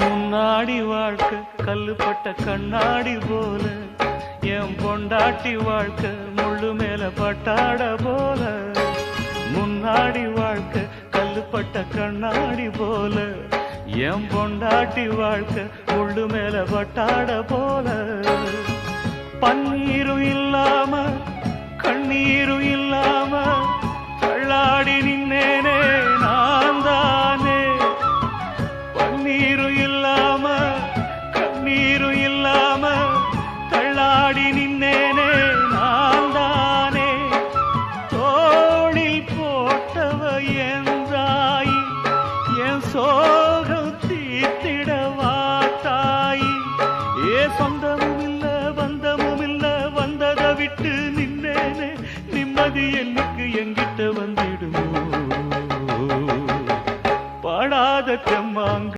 முன்னாடி வாழ்க்கை கல்லுப்பட்ட கண்ணாடி போல. என் பொண்டாட்டி வாழ்க்கை முள்ளு மேல பட்டாட போல. முன்னாடி வாழ்க்கை கல்லுப்பட்ட கண்ணாடி போல. என் பொண்டாட்டி வாழ்க்கை முள்ளு மேல பட்டாட போல. பன்னீரும் இல்லா பாடி நின்னேனே நான் தானே தோழில் போட்டவ என்றாய். என் சோகம் தீத்திடவா தாய். ஏ சொந்தமும் இல்ல பந்தமும் இல்ல வந்ததை விட்டு நின்னேனே. நிம்மதி எனக்கு எங்கிட்ட வந்திடுமோ? பாடாத தெம்மாங்க